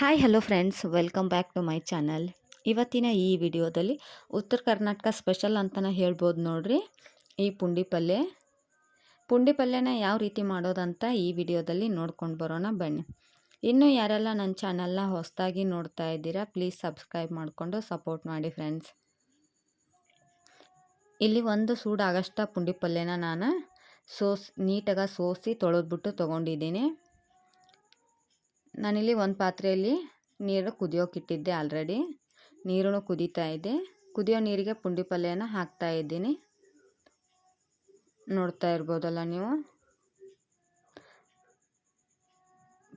Hi hello friends welcome back to my channel ಇವತ್ತಿನ ಈ ವಿಡಿಯೋದಲ್ಲಿ ಉತ್ತರ ಕರ್ನಾಟಕ ಸ್ಪೆಷಲ್ ಅಂತಲೇ ಹೇಳ್ಬೋದು ನೋಡ್ರಿ. ಈ ಪುಂಡಿ ಪಲ್ಯ. ಪುಂಡಿ ಪಲ್ಯನ ಯಾವ ರೀತಿ ಮಾಡೋದಂತ ಈ ವಿಡಿಯೋದಲ್ಲಿ ನೋಡ್ಕೊಂಡು ಬರೋಣ ಬನ್ನಿ. ಇನ್ನೂ ಯಾರೆಲ್ಲ ನನ್ನ ಚಾನಲ್ನ ಹೊಸದಾಗಿ ನೋಡ್ತಾ ಇದ್ದೀರಾ ಪ್ಲೀಸ್ ಸಬ್ಸ್ಕ್ರೈಬ್ ಮಾಡಿಕೊಂಡು ಸಪೋರ್ಟ್ ಮಾಡಿ ಫ್ರೆಂಡ್ಸ್ ಇಲ್ಲಿ ಒಂದು ಸೂಡಾಗಷ್ಟ ಪುಂಡಿ ಪಲ್ಯನ ನಾನು ಸೋಸ್, ನೀಟಾಗಿ ಸೋಸಿ ತೊಳೆದ್ಬಿಟ್ಟು ತೊಗೊಂಡಿದ್ದೀನಿ. ನಾನಿಲ್ಲಿ ಒಂದು ಪಾತ್ರೆಯಲ್ಲಿ ನೀರು ಕುದಿಯೋಕ್ಕಿಟ್ಟಿದ್ದೆ ಆಲ್ರೆಡಿ ನೀರು ಕುದೀತಾ ಇದೆ. ಕುದಿಯೋ ನೀರಿಗೆ ಪುಂಡಿ ಪಲ್ಯನ ಹಾಕ್ತಾ ಇದ್ದೀನಿ. ನೋಡ್ತಾ ಇರ್ಬೋದಲ್ಲ ನೀವು?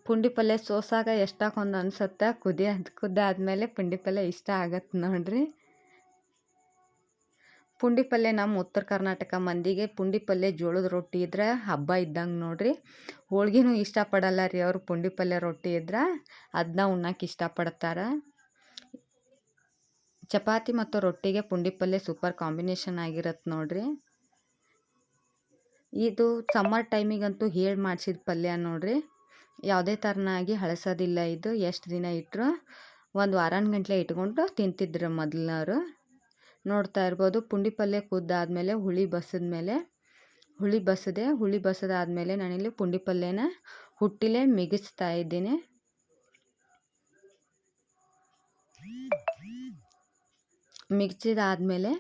ಪುಂಡಿ ಪಲ್ಯ ಸೋಸಾಗ ಎಷ್ಟಾಕೊಂದು ಅನ್ಸುತ್ತೆ? ಕುದಿ ಕುದ್ದಾದ್ಮೇಲೆ ಪುಂಡಿ ಪಲ್ಯ ಇಷ್ಟ ಆಗತ್ತೆ ನೋಡ್ರಿ. ಪುಂಡಿ ಪಲ್ಯ ನಮ್ಮ ಉತ್ತರ ಕರ್ನಾಟಕ ಮಂದಿಗೆ ಪುಂಡಿ ಪಲ್ಯ ಜೋಳದ ರೊಟ್ಟಿ ಇದ್ರೆ ಹಬ್ಬ ಇದ್ದಂಗೆ ನೋಡ್ರಿ. ಹೋಳ್ಗಿನೂ ಇಷ್ಟಪಡಲ್ಲ ರೀ ಅವರು ಪುಂಡಿ ಪಲ್ಯ ರೊಟ್ಟಿ ಇದ್ರೆ ಅದನ್ನ ಉಣ್ಣಕ್ಕೆ ಇಷ್ಟಪಡ್ತಾರೆ. ಚಪಾತಿ ಮತ್ತು ರೊಟ್ಟಿಗೆ ಪುಂಡಿ ಪಲ್ಯ ಸೂಪರ್ ಕಾಂಬಿನೇಷನ್ ಆಗಿರತ್ತೆ ನೋಡ್ರಿ. ಇದು ಸಮ್ಮರ್ ಟೈಮಿಗಂತೂ ಹೇಳಿ ಮಾಡಿಸಿದ ಪಲ್ಯ ನೋಡ್ರಿ. ಯಾವುದೇ ಥರನಾಗಿ ಹಳಸೋದಿಲ್ಲ ಇದು, ಎಷ್ಟು ದಿನ ಇಟ್ಟರು ಒಂದು ವಾರನ ಗಂಟಲೆ ಇಟ್ಕೊಂಡು ತಿಂತಿದ್ರು ಮೊದಲನವರು. ನೋಡ್ತಾ ಇರ್ಬೋದು. ಪುಂಡಿ ಪಲ್ಯ ಕುದ್ದಾದಮೇಲೆ ಹುಳಿ ಬಸಿದ್ಮೇಲೆ ಹುಳಿ ಬಸದೆ ಹುಳಿ ಬಸದಾದ್ಮೇಲೆ ನಾನಿಲ್ಲಿ ಪುಂಡಿ ಪಲ್ಯನ ಹುಟ್ಟಿಲೆ ಮಿಗಿಸ್ತಾ ಇದ್ದೀನಿ. ಮಿಗ್ಸಿದಾದ್ಮೇಲೆ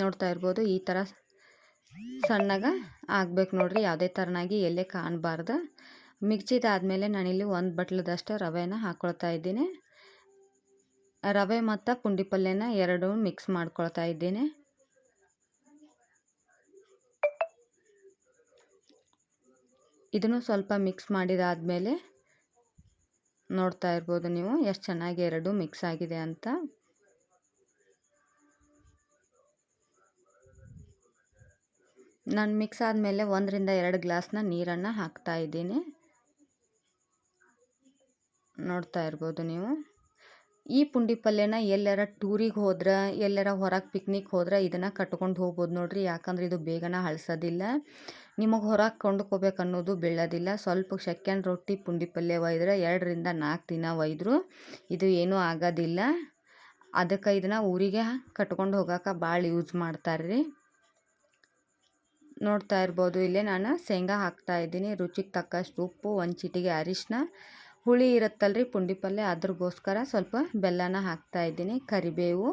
ನೋಡ್ತಾ ಇರ್ಬೋದು ಈ ಥರ ಸಣ್ಣಗೆ ಆಗ್ಬೇಕು ನೋಡ್ರಿ. ಯಾವುದೇ ಥರನಾಗಿ ಎಲ್ಲೇ ಕಾಣಬಾರ್ದು. ಮಿಗ್ಸಿದಾದ್ಮೇಲೆ ನಾನಿಲ್ಲಿ ಒಂದು ಬಟ್ಲದಷ್ಟು ರವೆನ ಹಾಕ್ಕೊಳ್ತಾ ಇದ್ದೀನಿ. ರವೆ ಮತ್ತು ಪುಂಡಿ ಪಲ್ಯನ ಎರಡು ಮಿಕ್ಸ್ ಮಾಡ್ಕೊಳ್ತಾ ಇದ್ದೀನಿ. ಇದನ್ನು ಸ್ವಲ್ಪ ಮಿಕ್ಸ್ ಮಾಡಿದಾದಮೇಲೆ ನೋಡ್ತಾ ಇರ್ಬೋದು ನೀವು ಎಷ್ಟು ಚೆನ್ನಾಗಿ ಎರಡು ಮಿಕ್ಸ್ ಆಗಿದೆ ಅಂತ. ನಾನು ಮಿಕ್ಸ್ ಆದಮೇಲೆ ಒಂದರಿಂದ ಎರಡು ಗ್ಲಾಸ್ನ ನೀರನ್ನು ಹಾಕ್ತಾ ಇದ್ದೀನಿ. ನೋಡ್ತಾ ಇರ್ಬೋದು ನೀವು. ಈ ಪುಂಡಿ ಪಲ್ಯನ ಎಲ್ಲರ ಟೂರಿಗೆ ಹೋದ್ರೆ, ಎಲ್ಲರ ಹೊರಗೆ ಪಿಕ್ನಿಕ್ ಹೋದ್ರೆ ಇದನ್ನು ಕಟ್ಕೊಂಡು ಹೋಗ್ಬೋದು ನೋಡ್ರಿ. ಯಾಕಂದ್ರೆ ಇದು ಬೇಗನೆ ಹಳ್ಸೋದಿಲ್ಲ. ನಿಮಗೆ ಹೊರಗೆ ಕೊಂಡ್ಕೋಬೇಕು ಅನ್ನೋದು ಬೀಳೋದಿಲ್ಲ. ಸ್ವಲ್ಪ ಸೆಕೆಂಡ್ ರೊಟ್ಟಿ ಪುಂಡಿ ಪಲ್ಯ ಒಯ್ದ್ರೆ ಎರಡರಿಂದ ನಾಲ್ಕು ದಿನ ಒಯ್ದರು. ಇದು ಏನೂ ಆಗೋದಿಲ್ಲ. ಅದಕ್ಕೆ ಇದನ್ನು ಊರಿಗೆ ಕಟ್ಕೊಂಡು ಹೋಗೋಕೆ ಭಾಳ ಯೂಸ್ ಮಾಡ್ತಾರೆ ರೀ ನೋಡ್ತಾ ಇರ್ಬೋದು. ಇಲ್ಲೇ ನಾನು ಶೇಂಗಾ ಹಾಕ್ತಾ ಇದ್ದೀನಿ. ರುಚಿಗೆ ತಕ್ಕಷ್ಟು ಉಪ್ಪು, ಒಂದು ಚಿಟಿಗೆ ಅರಿಶಿನ ಹುಳಿ ಇರುತ್ತಲ್ರಿ ಪುಂಡಿ ಪಲ್ಯ. ಅದ್ರಗೋಸ್ಕರ ಸ್ವಲ್ಪ ಬೆಲ್ಲನ ಹಾಕ್ತಾ ಇದ್ದೀನಿ. ಕರಿಬೇವು,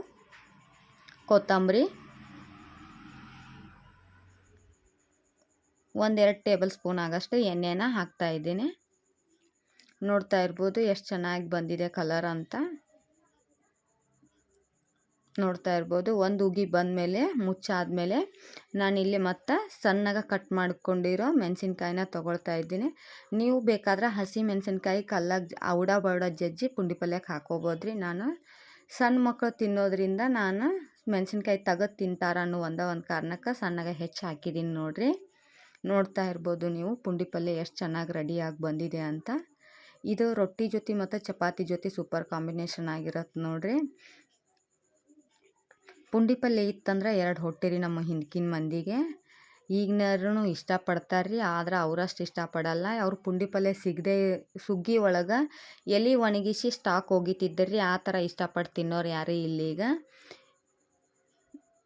ಕೊತ್ತಂಬರಿ, ಒಂದೆರಡು ಟೇಬಲ್ ಸ್ಪೂನ್ ಆಗಷ್ಟು ಎಣ್ಣೆನ ಹಾಕ್ತಾ ಇದ್ದೀನಿ. ನೋಡ್ತಾ ಇರ್ಬೋದು ಎಷ್ಟು ಚೆನ್ನಾಗಿ ಬಂದಿದೆ ಕಲರ್ ಅಂತ. ನೋಡ್ತಾ ಇರ್ಬೋದು. ಒಂದು ಉಗಿ ಬಂದಮೇಲೆ, ಮುಚ್ಚಾದಮೇಲೆ ನಾನಿಲ್ಲಿ ಮತ್ತೆ ಸಣ್ಣಗೆ ಕಟ್ ಮಾಡ್ಕೊಂಡಿರೋ ಮೆಣಸಿನ್ಕಾಯಿನ ತೊಗೊಳ್ತಾ ಇದ್ದೀನಿ. ನೀವು ಬೇಕಾದ್ರೆ ಹಸಿ ಮೆಣಸಿನ್ಕಾಯಿ ಕಲ್ಲಾಗಿ ಔಡ ಬೌಡ ಜಜ್ಜಿ ಪುಂಡಿ ಪಲ್ಯಕ್ಕೆ ಹಾಕೋಬೋದ್ರಿ. ನಾನು ಸಣ್ಣ ಮಕ್ಕಳು ತಿನ್ನೋದ್ರಿಂದ ನಾನು ಮೆಣಸಿನ್ಕಾಯಿ ತೆಗೆದು ತಿಂತಾರ ಅನ್ನೋ ಒಂದ ಒಂದು ಕಾರಣಕ್ಕೆ ಸಣ್ಣಗೆ ಹೆಚ್ಚು ಹಾಕಿದ್ದೀನಿ ನೋಡಿರಿ. ನೋಡ್ತಾ ಇರ್ಬೋದು ನೀವು ಪುಂಡಿ ಪಲ್ಯ ಎಷ್ಟು ಚೆನ್ನಾಗಿ ರೆಡಿಯಾಗಿ ಬಂದಿದೆ ಅಂತ. ಇದು ರೊಟ್ಟಿ ಜೊತೆ ಮತ್ತು ಚಪಾತಿ ಜೊತೆ ಸೂಪರ್ ಕಾಂಬಿನೇಷನ್ ಆಗಿರತ್ತೆ ನೋಡಿರಿ. ಪುಂಡಿ ಪಲ್ಯ ಇತ್ತಂದ್ರೆ ಎರಡು ಹೊಟ್ಟೆ ರೀ ನಮ್ಮ ಹಿಂದಿನ ಮಂದಿಗೆ. ಈಗಿನವ್ರು ಇಷ್ಟಪಡ್ತಾರೆ ರೀ ಆದ್ರೆ ಅವರಷ್ಟು ಇಷ್ಟಪಡಲ್ಲ. ಅವ್ರು ಪುಂಡಿ ಪಲ್ಯ ಸಿಗದೆ, ಸುಗ್ಗಿ ಒಳಗೆ ಎಲೆ ಒಣಗಿಸಿ ಸ್ಟಾಕ್ ಹೋಗಿತಿದ್ದರಿ ಆ ಥರ ಇಷ್ಟಪಟ್ಟು ತಿನ್ನೋರು ಯಾರೇ ಇಲ್ಲೀಗ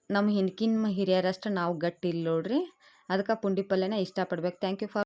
ನಮ್ಮ ಹಿಂದಿನ ಹಿರಿಯರಷ್ಟು ನಾವು ಗಟ್ಟಿ ಇಲ್ಲ ನೋಡ್ರಿ ಅದಕ್ಕೆ ಪುಂಡಿ ಪಲ್ಯನ ಇಷ್ಟಪಡ್ಬೇಕು. Thank you for